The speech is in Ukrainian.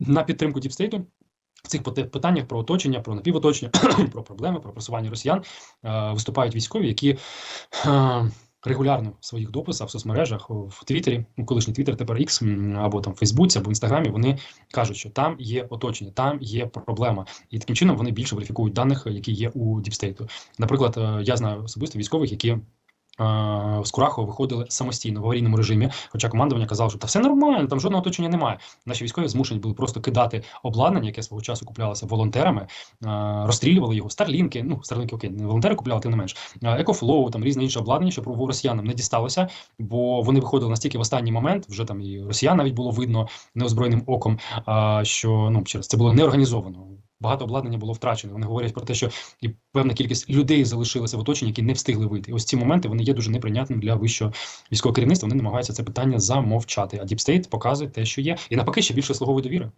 на підтримку діпстейту. В цих питаннях про оточення, про напівоточення, про проблеми, про просування росіян е, виступають військові, які е, регулярно в своїх дописах в соцмережах, в Твіттері, ну, колишній Твіттер, тепер X, або там в Фейсбуці, або в Інстаграмі, вони кажуть, що там є оточення, там є проблема, і таким чином вони більше верифікують даних, які є у діпстейту. Наприклад, е, я знаю особисто військових, які. Е, З Курахова виходили самостійно в аварійному режимі, хоча командування казало, що та все нормально, там жодного оточення немає. Наші військові змушені були просто кидати обладнання, яке свого часу куплялося волонтерами, е, розстрілювали його. Старлінки, ну старлінки окей, не волонтери купляли, тим не менш. Е, Екофлоу, там різне інше обладнання, щоб росіянам не дісталося, бо вони виходили настільки в останній момент, вже там і росіян навіть було видно неозброєним оком, що ну через це було неорганізовано. Багато обладнання було втрачено. Вони говорять про те, що і певна кількість людей залишилася в оточенні, які не встигли вийти. І ось ці моменти вони є дуже неприйнятними для вищого військового керівництва. Вони намагаються це питання замовчати. А Діпстейт показує те, що є, і навпаки ще більше слугової довіри.